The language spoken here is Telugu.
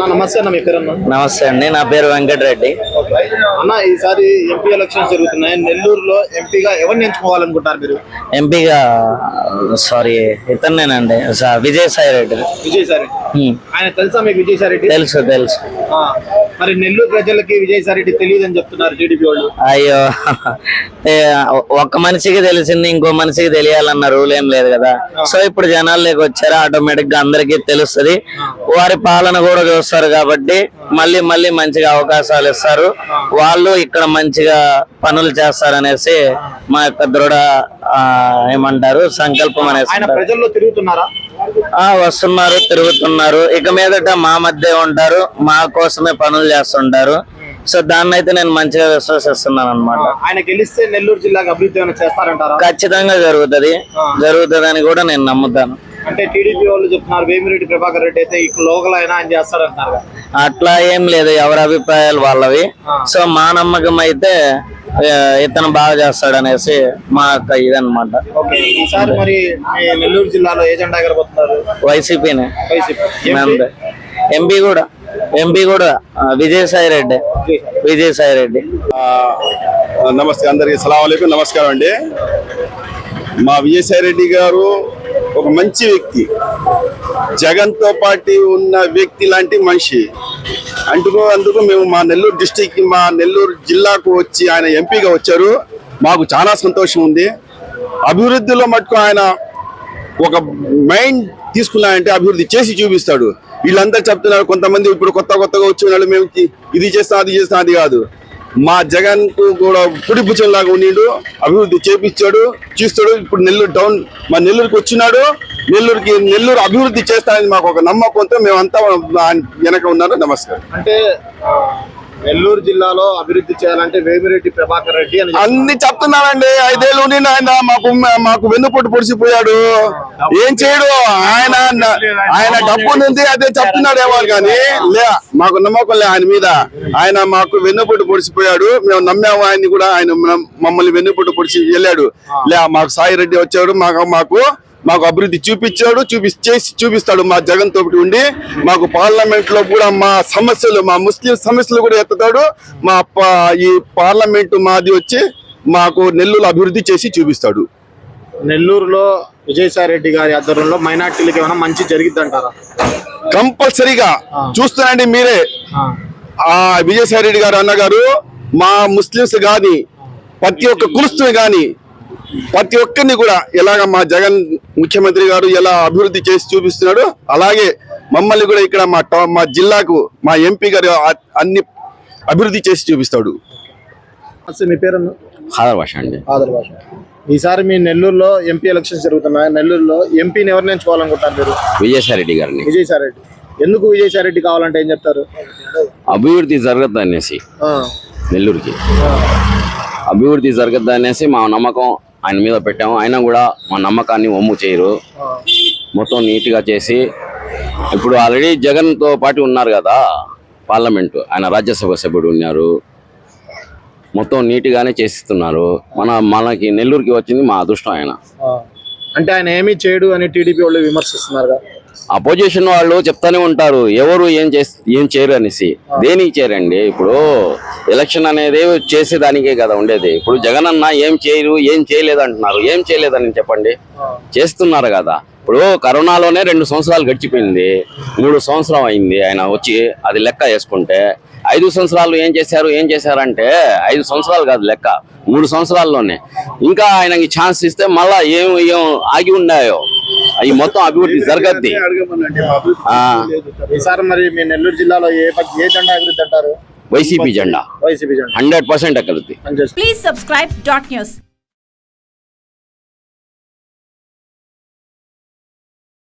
నమస్తే అన్న మీ పేరు నమస్తే అండి నా పేరు వెంకటరెడ్డి అన్న ఈసారి ఎంపీ ఎలక్షన్స్ జరుగుతున్నాయి. నెల్లూరులో ఎంపీగా ఎవరిని ఎంచుకోవాలనుకుంటారు మీరు? ఎంపీగా సారీ ఇతన్నేనండి విజయసాయి రెడ్డి. విజయసాయి రెడ్డి. ఆయన తెలుసా మీకు విజయసాయి రెడ్డి? తెలుసు తెలుసు. మరి నెల్లూరు ప్రజలకి విజయసాయి రెడ్డి తెలియదని చెప్తున్నారు టీడీపీ వాళ్ళు. అయ్యో ఒక్క మనిషికి తెలిసింది ఇంకో మనిషికి తెలియాలన్న రూల్ ఏం లేదు కదా. సో ఇప్పుడు జనాల్లోకి వచ్చారు ఆటోమేటిక్గా అందరికీ తెలుస్తుంది. వారి పాలన కూడా చూస్తారు. కాబట్టి మళ్ళీ మళ్ళీ మంచిగా అవకాశాలు ఇస్తారు. వాళ్ళు ఇక్కడ మంచిగా పనులు చేస్తారనేసి మా యొక్క దృఢ ఆ, ఏమంటారు సంకల్పం అనేసి ప్రజల్లో తిరుగుతున్నారా? వస్తున్నారు తిరుగుతున్నారు. ఇక మీదట మా మధ్య ఉంటారు. మా కోసమే పనులు చేస్తుంటారు. సో దాన్ని అయితే నేను మంచిగా విశ్వసిస్తున్నాను అనమాట ఆయన గెలిస్తే నెల్లూరు జిల్లాకి అభివృద్ధి చేస్తారంటారా? ఖచ్చితంగా జరుగుతది. జరుగుతుందని కూడా నేను నమ్ముతాను. అంటే టీడీపీ వాళ్ళు చెప్తున్నారు వేమిరెడ్డి ప్రభాకర్ రెడ్డి అయితే ఇక్కడ లోకల్ అయినా ఆయన చేస్తారంటున్నారు. అట్లా ఏం లేదు ఎవరి అభిప్రాయాలు వాళ్ళవి. సో మా నమ్మకం అయితే ఇతను బాగా చేస్తాడనేసి మా యొక్క ఇదన్నమాట. ఓకే ఈసారి మరి మీ నెల్లూరు జిల్లాలో ఏ జెండా ఎగరబోతున్నారు? వైసీపీనే. వైసీపీ. ఎంపీ? కూడా ఎంపీ కూడా విజయసాయి రెడ్డి. విజయసాయి. రెడ్డి. నమస్తే అందరికి సలాం అలైకుం నమస్కారం అండి. మా విజయసాయి రెడ్డి గారు ఒక మంచి వ్యక్తి. జగన్తో పాటు ఉన్న వ్యక్తి లాంటి మనిషి. అందుకు అందుకు మేము మా నెల్లూరు డిస్టిక్ మా నెల్లూరు జిల్లాకు వచ్చి ఆయన ఎంపీగా వచ్చారు. మాకు చాలా సంతోషం ఉంది. అభివృద్ధిలో మటుకు ఆయన ఒక మైండ్ తీసుకున్నాయంటే అభివృద్ధి చేసి చూపిస్తాడు. వీళ్ళందరూ చెప్తున్నారు కొంతమంది ఇప్పుడు కొత్త కొత్తగా వచ్చిన వాళ్ళు మేము ఇది చేస్తాం అది చేస్తాం అది కాదు. మా జగన్కు కూడా పుడి లాగా ఉండిండు అభివృద్ధి చేపించాడు చూస్తాడు. ఇప్పుడు నెల్లూరు టౌన్ మా నెల్లూరుకి వచ్చినాడు నెల్లూరుకి నెల్లూరు అభివృద్ధి చేస్తానని మాకు ఒక నమ్మకంతో మేమంతా ఆయన వెనక ఉన్నారు. నమస్కారం. అంటే నెల్లూరు జిల్లాలో అభివృద్ధి చేయాలంటే వేమిరెడ్డి ప్రభాకర్ రెడ్డి అని అన్ని చెప్తున్నానండి ఐదేళ్ళు ఉండి ఆయన మాకు మాకు వెన్నుపోటు పొడిచిపోయాడు. ఏం చేయడు? ఆయన ఆయన డబ్బు ఉంది అదే చెప్తున్నాడు ఏమో కానీ లే మాకు నమ్మకం లే ఆయన మీద. ఆయన మాకు వెన్నుపోటు పొడిచిపోయాడు. మేము నమ్మాము ఆయన్ని కూడా ఆయన మమ్మల్ని వెన్నుపోటు పొడిచి వెళ్ళాడు. లే మాకు సాయి రెడ్డి వచ్చాడు మాకు మాకు మాకు అభివృద్ధి చూపించాడు చూపి చేసి చూపిస్తాడు మా జగన్ తోటి ఉండి. మాకు పార్లమెంట్లో కూడా మా సమస్యలు మా ముస్లిం సమస్యలు కూడా ఎత్తుతాడు. మా ఈ పార్లమెంట్ మాది వచ్చి మాకు నెల్లూరు అభివృద్ధి చేసి చూపిస్తాడు. నెల్లూరులో విజయసాయి రెడ్డి గారి ఆధ్వర్యంలో మైనార్టీలకు ఏమైనా మంచి జరిగిద్ది అంటారా కంపల్సరీగా చూస్తున్నాండి మీరే. ఆ. విజయసాయి రెడ్డి గారు అన్నగారు మా ముస్లింస్ గాని ప్రతి ఒక్క కులుస్తుని గాని ప్రతి ఒక్కరిని కూడా ఎలాగ మా జగన్ ముఖ్యమంత్రి గారు ఎలా అభివృద్ధి చేసి చూపిస్తున్నాడు అలాగే మమ్మల్ని కూడా ఇక్కడ మా టౌ- మా జిల్లాకు మా ఎంపీ గారు అ- అన్ని అభివృద్ధి చేసి చూపిస్తాడు. అసలు మీ పేరు హాదర్ భాష అండి. ఆదర్ భాష. ఈసారి మీ నెల్లూరులో ఎంపీ ఎలక్షన్స్ జరుగుతున్నాయి. నెల్లూరులో ఎంపీని ఎవరిని ఎంచుకోవాలనుకుంటారు మీరు? విజయసాయి రెడ్డి గారిని. విజయసాయి రెడ్డి ఎందుకు విజయసాయి రెడ్డి కావాలంటే ఏం చెప్తారు? అభివృద్ధి జరగద్దు అనేసి ఆ, నెల్లూరుకి. అభివృద్ధి జరగద్దు అనేసి మా నమ్మకం ఆయన మీద పెట్టాము. అయినా కూడా మా నమ్మకాన్ని ఒమ్ము చేయరు. మొత్తం నీట్గా చేసి ఇప్పుడు ఆల్రెడీ జగన్తో పాటు ఉన్నారు కదా పార్లమెంటు. ఆయన రాజ్యసభ సభ్యుడు ఉన్నారు. మొత్తం నీట్గానే చేసిస్తున్నారు. మన మనకి నెల్లూరుకి వచ్చింది మా అదృష్టం ఆయన. అంటే ఆయన ఏమీ చేయడు అని టీడీపీ వాళ్ళు విమర్శిస్తున్నారు అపోజిషన్ వాళ్ళు చెప్తానే ఉంటారు ఎవరు ఏం చేస్ ఏం చేయరు అనేసి. దేనికి చేయరండి? ఇప్పుడు ఎలక్షన్ అనేది చేసేదానికే కదా ఉండేది. ఇప్పుడు జగన్ అన్న ఏం చేయరు ఏం చేయలేదు అంటున్నారు. ఏం చేయలేదని చెప్పండి? చేస్తున్నారు కదా. ఇప్పుడు కరోనాలోనే రెండు సంవత్సరాలు గడిచిపోయింది. మూడు సంవత్సరం అయింది ఆయన వచ్చి అది లెక్క వేసుకుంటే. ఐదు సంవత్సరాలు ఏం చేశారు ఏం చేశారంటే ఐదు సంవత్సరాలు కాదు లెక్క మూడు సంవత్సరాల్లోనే. ఇంకా ఆయనకి ఛాన్స్ ఇస్తే మళ్ళా ఏం ఏం ఆగి ఉన్నాయో అవి మొత్తం అభివృద్ధి జరగద్ది. ఈసారి మరి మీ నెల్లూరు జిల్లాలో ఏ ఏ జెండా అభివృద్ధి అంటారు వైసీపీ జెండా. వైసీపీ జెండా. Hundred percent news.